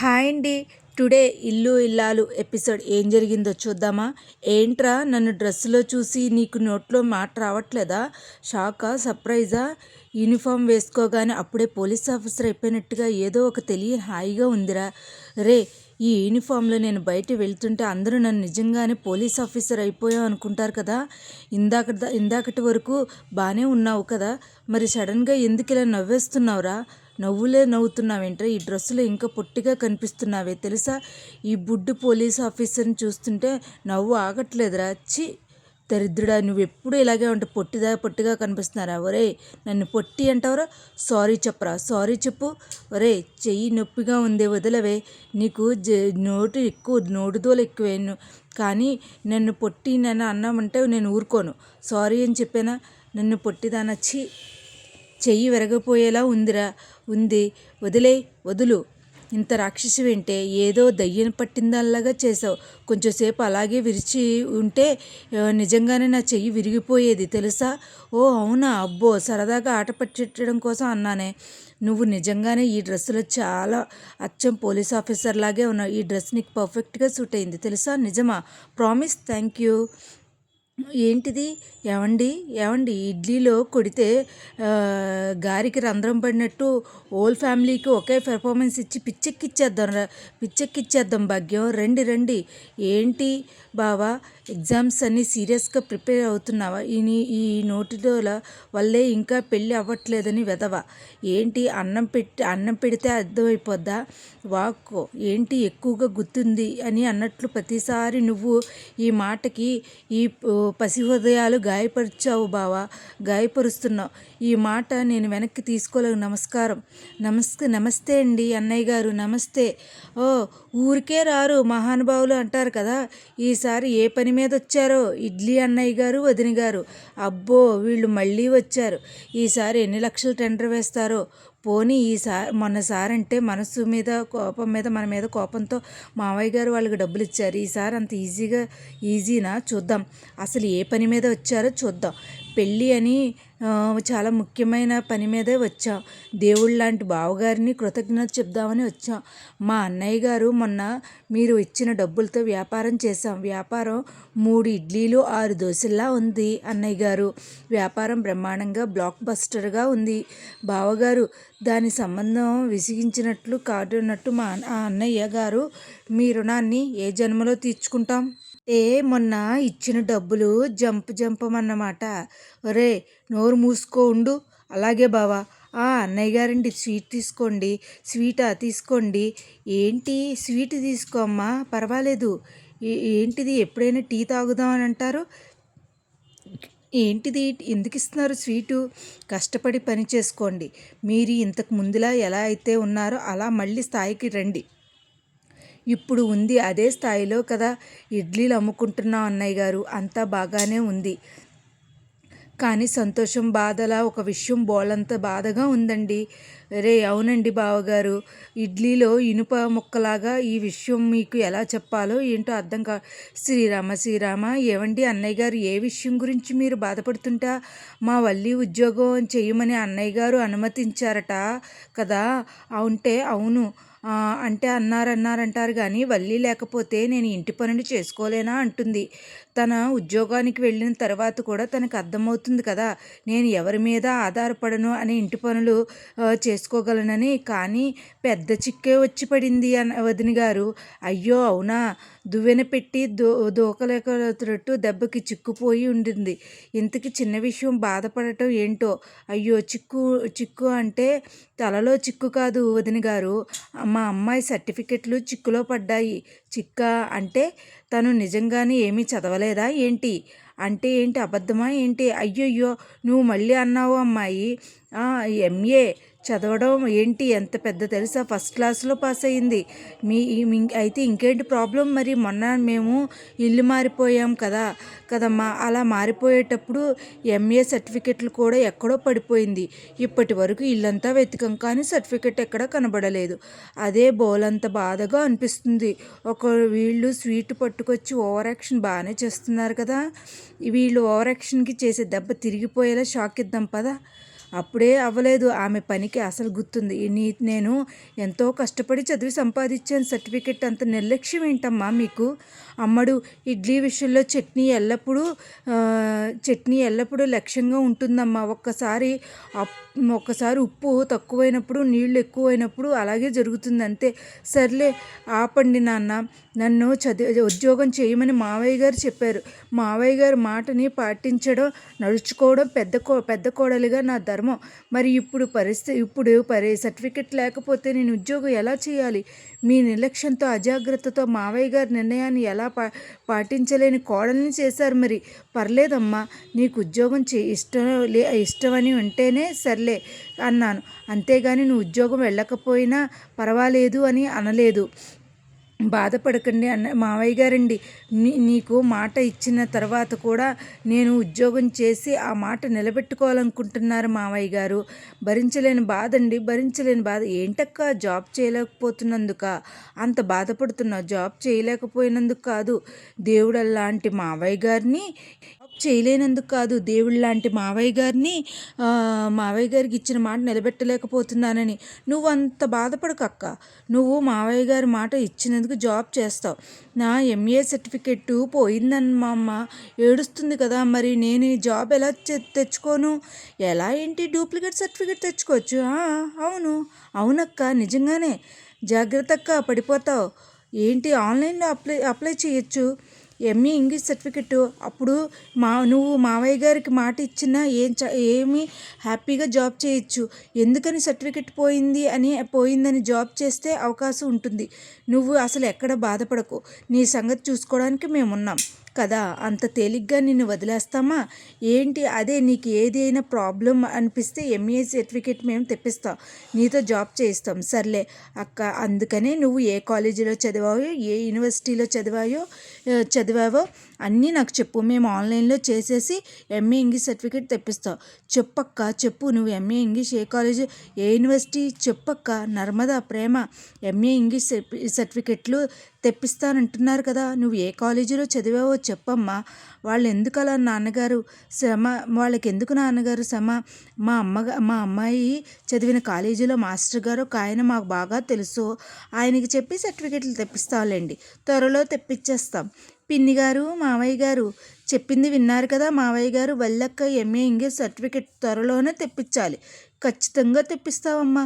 Hi అండి. Today ఇల్లు ఇల్లాలు ఎపిసోడ్ ఏం జరిగిందో చూద్దామా? ఏంట్రా నన్ను డ్రెస్సులో చూసి నీకు నోట్లో మాట రావట్లేదా? షాకా? సర్ప్రైజా? యూనిఫామ్ వేసుకోగానే అప్పుడే పోలీస్ ఆఫీసర్ అయిపోయినట్టుగా ఏదో ఒక తెలియని హాయిగా ఉందిరా. రే ఈ యూనిఫామ్లో నేను బయట వెళ్తుంటే అందరూ నన్ను నిజంగానే పోలీస్ ఆఫీసర్ అయిపోయావు అనుకుంటారు కదా? ఇందాక ఇందాకటి వరకు బాగానే ఉన్నావు కదా? మరి సడన్గా ఎందుకు ఇలా నవ్వేస్తున్నావురా? నవ్వులే నవ్వుతున్నావేంట్రా? ఈ డ్రెస్సులో ఇంకా పొట్టిగా కనిపిస్తున్నావే. తెలుసా? ఈ బుడ్డు పోలీస్ ఆఫీసర్ని చూస్తుంటే నవ్వు ఆగట్లేదురా. చి దరిద్రుడా నువ్వు ఎప్పుడు ఇలాగే ఉంటే పొట్టిదా పొట్టిగా కనిపిస్తున్నారా? ఒరే నన్ను పొట్టి అంటావరా? సారీ చెప్పరా సారీ చెప్పు. ఒరే చెయ్యి నొప్పిగా ఉంది వదిలవే. నీకు జ నోటు ఎక్కువ నోటుదోలు ఎక్కువే కానీ నన్ను పొట్టి నన్ను అన్నామంటే నేను ఊరుకోను. సారీ అని చెప్పానా? నన్ను పొట్టిదానచ్చి చెయ్యి విరగపోయేలా ఉందిరా ఉంది. వదిలే వదులు. ఇంత రాక్షసి వింటే ఏదో దయ్యం పట్టిందల్లాగా చేసావు కొంచెంసేపు అలాగే విరిచి ఉంటే నిజంగానే నా చెయ్యి విరిగిపోయేది తెలుసా? ఓ అవునా? అబ్బో సరదాగా ఆట పట్టించడం కోసం అన్నానే. నువ్వు నిజంగానే ఈ డ్రెస్సులో చాలా అచ్చం పోలీస్ ఆఫీసర్ లాగే ఉన్నావు. ఈ డ్రెస్ నీకు పర్ఫెక్ట్గా సూట్ అయింది తెలుసా? నిజమా? ప్రామిస్ థ్యాంక్ యూ ఏంటిది? ఏవండి? ఏవండి? ఇడ్లీలో కొడితే గారికి రంధ్రం పడినట్టు ఓల్ ఫ్యామిలీకి ఒకే పెర్ఫార్మెన్స్ ఇచ్చి పిచ్చెక్కిచ్చేద్దాం పిచ్చెక్కిచ్చేద్దాం భాగ్యం. రండి రండి. ఏంటి బావా ఎగ్జామ్స్ అన్నీ సీరియస్గా ప్రిపేర్ అవుతున్నావా? ఈ ఈ నోటిదోల వల్లే ఇంకా పెళ్ళి అవ్వట్లేదని వెదవా ఏంటి అన్నం పెట్టి అన్నం పెడితే అర్థమైపోద్దా? వాక్కో ఏంటి ఎక్కువగా గుర్తుంది అని అన్నట్లు ప్రతిసారి నువ్వు ఈ మాటకి ఈ పసి హృదయాలు గాయపరిచావు బావా గాయపరుస్తున్నావు. ఈ మాట నేను వెనక్కి తీసుకోలేవు నమస్కారం. నమస్తే నమస్తే అండి అన్నయ్య గారు. నమస్తే. ఓ ఊరికే రారు మహానుభావులు అంటారు కదా. ఈసారి ఏ పని మీద వచ్చారో? ఇడ్లీ అన్నయ్య గారు వదిన గారు. అబ్బో వీళ్ళు మళ్ళీ వచ్చారు. ఈసారి ఎన్ని లక్షలు టెండర్ వేస్తారో? పోనీ ఈసారి మొన్నసారి అంటే మనసు మీద కోపం మీద మన మీద కోపంతో మావయ్య గారు వాళ్ళకి డబ్బులు ఇచ్చారు. ఈసారి అంత ఈజీగా ఈజీనా? చూద్దాం. అసలు ఏ పని మీద వచ్చారో చూద్దాం. పెళ్ళి అని చాలా ముఖ్యమైన పని మీదే వచ్చాం. దేవుడు లాంటి బావగారిని కృతజ్ఞత చెప్దామని వచ్చాం. మా అన్నయ్య గారు మొన్న మీరు ఇచ్చిన డబ్బులతో వ్యాపారం చేశాం. వ్యాపారం మూడు ఇడ్లీలు ఆరు దోశల్లా ఉంది అన్నయ్య గారు. వ్యాపారం బ్రహ్మాండంగా బ్లాక్ బస్టర్గా ఉంది. బావగారు దాని సంబంధం విసిగించినట్లు కాటున్నట్టు మా అన్నయ్య గారు మీ రుణాన్ని ఏ జన్మలో తీర్చుకుంటాం? ఏ మొన్న ఇచ్చిన డబ్బులు జంప్ జంపమన్నమాట ఒరే నోరు మూసుకో ఉండు. అలాగే బావా ఆ అన్నయ్య గారండి స్వీట్ తీసుకోండి స్వీటా తీసుకోండి. ఏంటి స్వీట్ తీసుకోమ్మా పర్వాలేదు. ఏంటిది ఎప్పుడైనా టీ తాగుదాం అని అంటారు? ఏంటిది ఎందుకు ఇస్తున్నారు స్వీటు? కష్టపడి పని చేసుకోండి. మీరు ఇంతకు ముందులా ఎలా అయితే ఉన్నారో అలా మళ్ళీ స్థాయికి రండి. ఇప్పుడు ఉంది అదే స్థాయిలో కదా ఇడ్లీలు అమ్ముకుంటున్నాం అన్నయ్య గారు. అంతా బాగానే ఉంది. కానీ సంతోషం బాధలా ఒక విషయం బోలంత బాధగా ఉందండి. రే అవునండి బావగారు. ఇడ్లీలో ఇనుప ముక్కలాగా ఈ విషయం మీకు ఎలా చెప్పాలో ఏంటో అర్థం కా శ్రీరామ శ్రీరామ ఏవండి అన్నయ్య గారు ఏ విషయం గురించి మీరు బాధపడుతుంటా? మా వల్లి ఉద్యోగం చేయమని అన్నయ్య గారు అనుమతించారట కదా? అవుంటే అవును. అంటే అన్నారన్నారంటారు కానీ వల్లి లేకపోతే నేను ఇంటి పనులు చేసుకోలేనా అంటుంది. తన ఉద్యోగానికి వెళ్ళిన తర్వాత కూడా తనకు అర్థమవుతుంది కదా నేను ఎవరి మీద ఆధారపడను అని ఇంటి పనులు చేసుకోగలనని. కానీ పెద్ద చిక్కే వచ్చి పడింది అన్న వదిన గారు. అయ్యో అవునా? దువ్వెన పెట్టి దో దూకలేకట్టు దెబ్బకి చిక్కుపోయి ఉండింది. ఇంతకి చిన్న విషయం బాధపడటం ఏంటో? అయ్యో చిక్కు చిక్కు అంటే తలలో చిక్కు కాదు వదిన గారు. మా అమ్మాయి సర్టిఫికెట్లు చిక్కులో పడ్డాయి. చిక్క అంటే తను నిజంగానే ఏమీ చదవలేదా ఏంటి? అంటే ఏంటి? అబద్ధమా ఏంటి? అయ్యయ్యో నువ్వు మళ్ళీ అన్నావు అమ్మాయి. ఎంఏ చదవడం ఏంటి? ఎంత పెద్ద తెలుసా? ఫస్ట్ క్లాస్లో పాస్ అయ్యింది మీ అయితే ఇంకేంటి ప్రాబ్లం? మరి మొన్న మేము ఇల్లు మారిపోయాం కదా. కదమ్మా. అలా మారిపోయేటప్పుడు ఎంఏ సర్టిఫికెట్లు కూడా ఎక్కడో పడిపోయింది. ఇప్పటి వరకు ఇల్లంతా వెతికం కానీ సర్టిఫికెట్ ఎక్కడ కనబడలేదు. అదే బోలంత బాధగా అనిపిస్తుంది. ఒక వీళ్ళు స్వీట్ పట్టుకొచ్చి ఓవర్ యాక్షన్ బాగానే చేస్తున్నారు కదా. వీళ్ళు ఓవర్ యాక్షన్కి చేసే దెబ్బ తిరిగిపోయేలా షాక్ ఇద్దాం పదా. అప్పుడే అవ్వలేదు. ఆమె పనికి అసలు గుర్తుంది. నీ నేను ఎంతో కష్టపడి చదివి సంపాదించాను. సర్టిఫికెట్ అంత నిర్లక్ష్యం ఏంటమ్మా మీకు? అమ్మడు ఇడ్లీ విషయంలో చట్నీ ఎల్లప్పుడూ చట్నీ ఎల్లప్పుడూ లక్ష్యంగా ఉంటుందమ్మా. ఒక్కసారి అప్- ఒక్కసారి ఉప్పు తక్కువైనప్పుడు నీళ్ళు ఎక్కువైనప్పుడు అలాగే జరుగుతుంది అంతే. సర్లే ఆపండి నాన్న. నన్ను చదివి ఉద్యోగం చేయమని మావయ్య గారు చెప్పారు. మావయ్య గారి మాటని పాటించడం నడుచుకోవడం పెద్ద కో పెద్ద కోడలిగా నా ధర్మం మరి ఇప్పుడు పరిస్థితి ఇప్పుడు పరి సర్టిఫికెట్ లేకపోతే నేను ఉద్యోగం ఎలా చేయాలి? మీ నిర్లక్ష్యంతో అజాగ్రత్తతో మావయ్య గారి నిర్ణయాన్ని ఎలా పా పాటించలేని కోడల్ని చేశారు మరి. పర్లేదమ్మా నీకు ఉద్యోగం చే ఇష్టం లే ఇష్టమని ఉంటేనే సర్లే అన్నాను. అంతేగాని నువ్వు ఉద్యోగం వెళ్ళకపోయినా పర్వాలేదు అని అనలేదు. బాధపడకండి అన్న మావయ్య గారండి. నీ నీకు మాట ఇచ్చిన తర్వాత కూడా నేను ఉద్యోగం చేసి ఆ మాట నిలబెట్టుకోవాలనుకుంటున్నారు మావయ్య గారు. భరించలేని బాధ అండి భరించలేని బాధ. ఏంటక్క? జాబ్ చేయలేకపోతున్నందుక? అంత బాధపడుతున్నావు జాబ్ చేయలేకపోయినందుకు కాదు. దేవుడు అలాంటి మావయ్య గారిని చేయలేనందుకు కాదు. దేవుడు లాంటి మావయ్య గారిని మావయ్య గారికి ఇచ్చిన మాట నిలబెట్టలేకపోతున్నానని. నువ్వు అంత బాధపడకు అక్క. నువ్వు మావయ్య గారి మాట ఇచ్చినందుకు జాబ్ చేస్తావు. నా ఎంఏ సర్టిఫికెట్ పోయిందని మా అమ్మ. ఏడుస్తుంది కదా మరి. నేను ఈ జాబ్ ఎలా తె- తెచ్చుకోను? ఎలా ఏంటి డూప్లికేట్ సర్టిఫికెట్ తెచ్చుకోవచ్చు? అవును. అవునక్క నిజంగానే. జాగ్రత్తక్క పడిపోతావు. ఏంటి ఆన్లైన్లో అప్లై అప్లై చేయొచ్చు? ఎంఈ ఇంగ్లీష్ సర్టిఫికెట్ అప్పుడు మా నువ్వు మావయ్య గారికి మాట ఇచ్చినా ఏం చ ఏమి హ్యాపీగా జాబ్ చేయొచ్చు. ఎందుకని సర్టిఫికెట్ పోయింది అని పోయిందని జాబ్ చేస్తే అవకాశం ఉంటుంది. నువ్వు అసలు ఎక్కడ బాధపడకు. నీ సంగతి చూసుకోవడానికి మేము ఉన్నాం కదా? అంత తేలిగ్గా నిన్ను వదిలేస్తామా? ఏంటి అదే నీకు ఏదైనా ప్రాబ్లం అనిపిస్తే ఎంఏ సర్టిఫికేట్ మేము తెప్పిస్తాం. నీతో జాబ్ చేయిస్తాం. సర్లే అక్క అందుకనే నువ్వు ఏ కాలేజీలో చదివావో ఏ యూనివర్సిటీలో చదివాయో చదివావో అన్నీ నాకు చెప్పు. మేము ఆన్లైన్లో చేసేసి ఎంఏ ఇంగ్లీష్ సర్టిఫికేట్ తెప్పిస్తాం. చెప్పక్క చెప్పు. నువ్వు ఎంఏ ఇంగ్లీష్ ఏ కాలేజ్ ఏ యూనివర్సిటీ చెప్పక్క. Narmada Prema. MA English certificate- సర్టిఫికెట్లు తెప్పిస్తానంటున్నారు కదా. నువ్వు ఏ కాలేజీలో చదివావో చెప్పమ్మా. వాళ్ళు ఎందుకు అలా నాన్నగారు శ్రమ వాళ్ళకి ఎందుకు నాన్నగారు శ్రమ? మా అమ్మగా మా అమ్మాయి చదివిన కాలేజీలో మాస్టర్ గారు ఒక ఆయన మాకు బాగా తెలుసు. ఆయనకి చెప్పి సర్టిఫికెట్లు తెప్పిస్తాంలేండి త్వరలో తెప్పించేస్తాం పిన్ని గారు మావయ్య గారు చెప్పింది విన్నారు కదా. మావయ్య గారు వల్లక్క ఎంఏ ఇంగ్లీష్ సర్టిఫికెట్ త్వరలోనే తెప్పించాలి ఖచ్చితంగా తెప్పిస్తావమ్మా.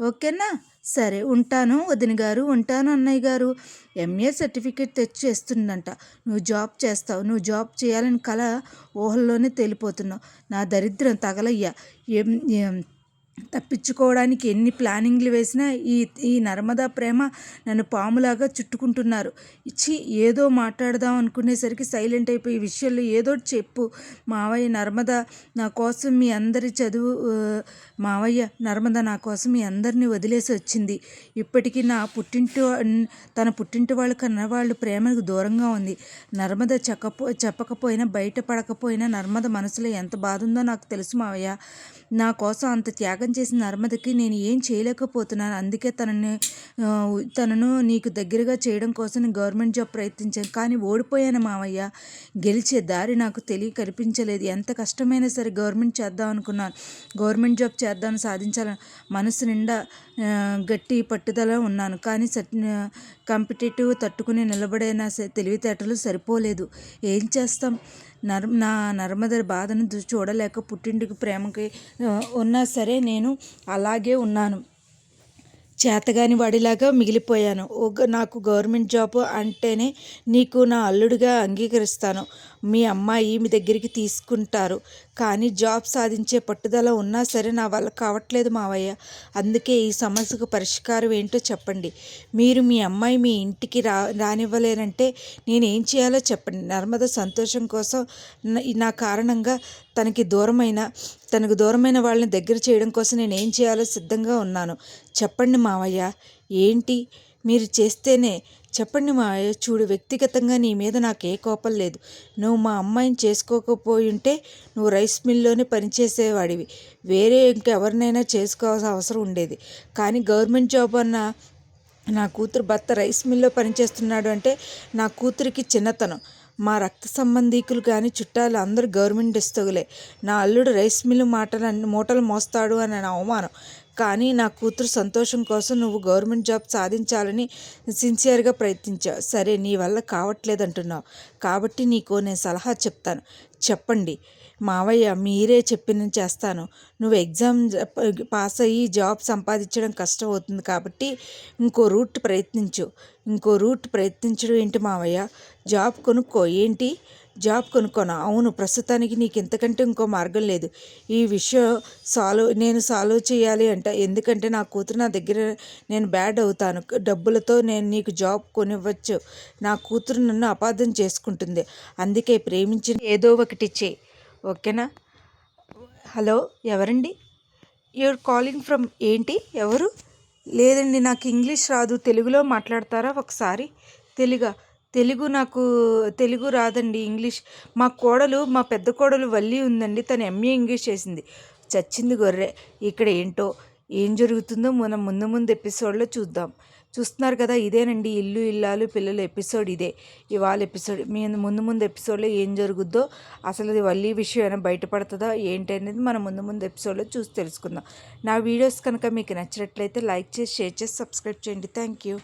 ఓకేనా? సరే ఉంటాను వదిన గారు ఉంటాను అన్నయ్య గారు. ఎంఏ సర్టిఫికేట్ తెచ్చి చేస్తుందంట నువ్వు జాబ్ చేస్తావు నువ్వు జాబ్ చేయాలని కల ఊహల్లోనే తేలిపోతున్నావు. నా దరిద్రం తగలయ్యా. ఏం తప్పించుకోవడానికి ఎన్ని ప్లానింగ్లు వేసినా ఈ ఈ నర్మదా ప్రేమ నన్ను పాములాగా చుట్టుకుంటున్నారు. ఇచ్చి ఏదో మాట్లాడదాం అనుకునేసరికి సైలెంట్ అయిపోయి ఈ విషయంలో ఏదో చెప్పు. మావయ్య నర్మద నా కోసం మీ అందరి చదువు మావయ్య నర్మద నా కోసం మీ అందరినీ వదిలేసి వచ్చింది. ఇప్పటికీ నా పుట్టింటి తన పుట్టింటి వాళ్ళు కన్నవాళ్ళు ప్రేమకు దూరంగా ఉంది. నర్మద చెప్పకపో చెప్పకపోయినా బయట పడకపోయినా నర్మద మనసులో ఎంత బాధ ఉందో నాకు తెలుసు మావయ్య. నా కోసం అంత త్యాగం చేసిన నర్మదకి నేను ఏం చేయలేకపోతున్నాను. అందుకే తనని తనను నీకు దగ్గరగా చేయడం కోసం గవర్నమెంట్ జాబ్ ప్రయత్నించాను. కానీ ఓడిపోయాను మావయ్య. గెలిచే దారి నాకు తెలియ కనిపించలేదు. ఎంత కష్టమైనా సరే గవర్నమెంట్ చేద్దాం అనుకున్నాను. గవర్నమెంట్ జాబ్ చేద్దాం సాధించాలని మనసు నిండా గట్టి పట్టుదల ఉన్నాను. కానీ సట్ కాంపిటేటివ్ తట్టుకుని నిలబడైన స- తెలివితేటలు సరిపోలేదు. ఏం చేస్తాం? నర్ నా నర్మద బాధను చూడలేక పుట్టింటికి ప్రేమకి ఉన్నా సరే నేను అలాగే ఉన్నాను. చేతగాని వాడిలాగా మిగిలిపోయాను. ఒక నాకు గవర్నమెంట్ జాబ్ అంటేనే నీకు నా అల్లుడిగా అంగీకరిస్తాను. మీ అమ్మాయి మీ దగ్గరికి తీసుకుంటారు. కానీ జాబ్ సాధించే పట్టుదల ఉన్నా సరే నా వల్ల కావట్లేదు మావయ్య. అందుకే ఈ సమస్యకు పరిష్కారం ఏంటో చెప్పండి. మీరు మీ అమ్మాయి మీ ఇంటికి రా రానివ్వలేనంటే నేను ఏం చేయాలో చెప్పండి. నర్మద సంతోషం కోసం నా- నా కారణంగా తనకి దూరమైన తనకు దూరమైన వాళ్ళని దగ్గర చేయడం కోసం నేను ఏం చేయాలో సిద్ధంగా ఉన్నాను. చెప్పండి మావయ్య. ఏంటి? మీరు చేస్తేనే. చెప్పండి మా చూడు వ్యక్తిగతంగా నీ మీద నాకు ఏ కోపం లేదు. నువ్వు మా అమ్మాయిని చేసుకోకపోయి ఉంటే నువ్వు రైస్ మిల్లోనే పనిచేసేవాడివి. వేరే ఇంకెవరినైనా చేసుకోవాల్సిన అవసరం ఉండేది. కానీ గవర్నమెంట్ జాబ్ అన్న నా కూతురు భర్త రైస్ మిల్లో పనిచేస్తున్నాడు అంటే నా కూతురికి చిన్నతనం. మా రక్త సంబంధీకులు కానీ చుట్టాలు అందరూ గవర్నమెంట్ ఇస్తగులే నా అల్లుడు రైస్ మిల్లు మాటలు మూటలు మోస్తాడు అని నా అవమానం. కానీ నా కూతురు సంతోషం కోసం నువ్వు గవర్నమెంట్ జాబ్ సాధించాలని సిన్సియర్గా ప్రయత్నించావు సరే నీ వల్ల కావట్లేదంటున్నావు. కాబట్టి నీకు నేను సలహా చెప్తాను. చెప్పండి. మావయ్య మీరే చెప్పిన చేస్తాను. నువ్వు ఎగ్జామ్ పాస్ అయ్యి జాబ్ సంపాదించడం కష్టం అవుతుంది కాబట్టి ఇంకో రూట్ ప్రయత్నించు. ఇంకో రూట్ ప్రయత్నించడం ఏంటి మావయ్య? జాబ్ కొనుక్కో. ఏంటి? జాబ్ కొనుక్కోనా? అవును ప్రస్తుతానికి నీకు ఇంతకంటే ఇంకో మార్గం లేదు. ఈ విషయం సాల్వ్ నేను సాల్వ్ చేయాలి అంట. ఎందుకంటే నా కూతురు నా దగ్గర నేను బ్యాడ్ అవుతాను. డబ్బులతో నేను నీకు జాబ్ కొనివ్వచ్చు. నా కూతురు నన్ను అపార్థం చేసుకుంటుంది. అందుకే ప్రేమించిన ఏదో ఒకటి చే. ఓకేనా? హలో ఎవరండి? యువర్ కాలింగ్ ఫ్రమ్ ఏంటి? ఎవరు? లేదండి నాకు ఇంగ్లీష్ రాదు. తెలుగులో మాట్లాడతారా ఒకసారి? తెలుగా? తెలుగు నాకు తెలుగు రాదండి ఇంగ్లీష్. మా కోడలు మా పెద్ద కోడలు వల్లి ఉందండి తను ఎంఏ ఇంగ్లీష్ చేసింది. చచ్చింది గొర్రె. ఇక్కడ ఏంటో ఏం జరుగుతుందో మనం ముందు ముందు ఎపిసోడ్లో చూద్దాం. చూస్తున్నారు కదా ఇదేనండి ఇల్లు ఇల్లాలు పిల్లల ఎపిసోడ్ ఇదే. ఇవాళ ఎపిసోడ్ మీ ముందు ముందు ఎపిసోడ్లో ఏం జరుగుద్దో అసలు అది వల్లి విషయం ఏమైనా బయటపడుతుందా ఏంటి అనేది మనం ముందు ముందు ఎపిసోడ్లో చూసి తెలుసుకుందాం. నా వీడియోస్ కనుక మీకు నచ్చినట్లయితే లైక్ చేసి షేర్ చేసి సబ్స్క్రైబ్ చేయండి. Thank you.